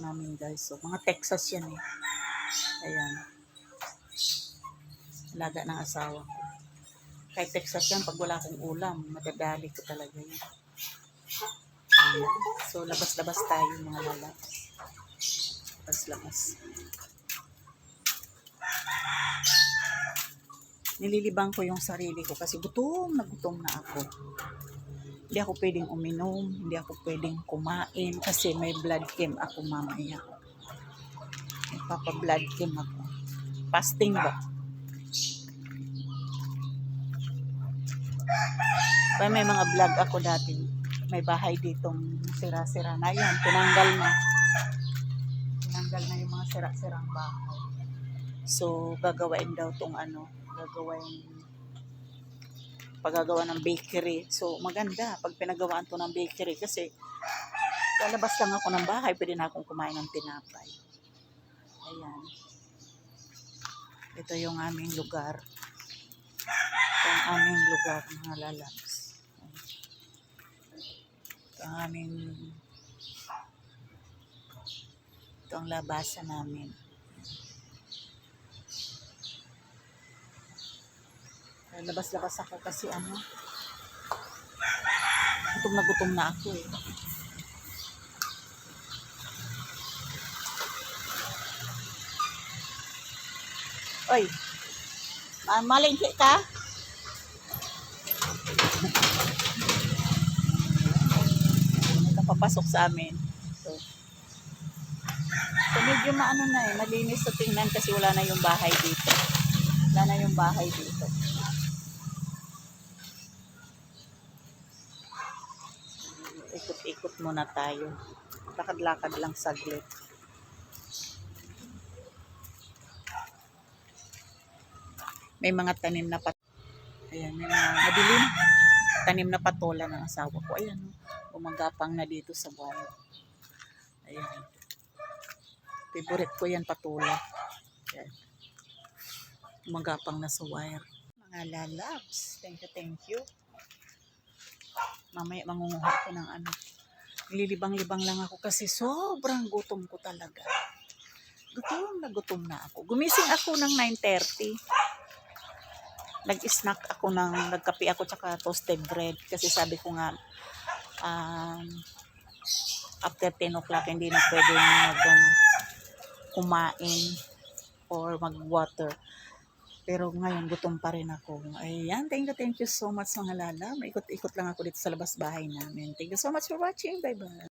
namin guys. So, mga Texas yan eh. Ayan. Alaga ng asawa ko. Kahit Texas yan, pag wala akong ulam, madadali ko talaga yan. Ayan. So, labas-labas tayo mga lalabas. Labas-labas. Nililibang ko yung sarili ko kasi gutom na gutom na ako. Hindi ako pwedeng uminom, hindi ako pwedeng kumain kasi may blood chem ako mamaya. Nagpapa-blood chem ako. Fasting ba? Kaya may mga vlog ako dati. May bahay ditong sira-sira na yan. Tinanggal na. Tinanggal na yung mga sira-sirang bahay. So, gagawain daw tong ano, gagawain paggagawa ng bakery. So, maganda pag pinagawaan to ng bakery kasi lalabas lang ako ng bahay, pwede na akong kumain ng tinapay. Ayan. Ito yung aming lugar. Ito ang aming lugar, mga lalabs. Ito ang aming ito ang labasan namin. Labas-labas ako kasi ano, gutom na gutom na ako eh. Oy, ma malingki ka? Ito papasok sa amin. So, so medyo maano na eh, malinis sa tingnan kasi wala na yung bahay dito. Wala na yung bahay dito. ikot-ikot muna tayo. Lakad-lakad lang saglit. May mga tanim na pat Ayan, may mga madilim. Tanim na patola ng asawa ko. Ayan, oh. umagapang na dito sa bahay. Ayan. Favorite ko yan patola. Ayan. Umagapang na sa wire. Mga lalabs. Thank you, thank you mamaya mangunguha ko ng ano. Nililibang-libang lang ako kasi sobrang gutom ko talaga. Gutom na gutom na ako. Gumising ako ng 9.30. Nag-snack ako ng, nagkape ako tsaka toasted bread kasi sabi ko nga, um, after 10 o'clock hindi na pwede mag, ano, kumain or mag-water. Pero ngayon, gutom pa rin ako. Ayan, thank you, thank you so much mga lala. Ikot-ikot lang ako dito sa labas bahay namin. Thank you so much for watching. Bye-bye.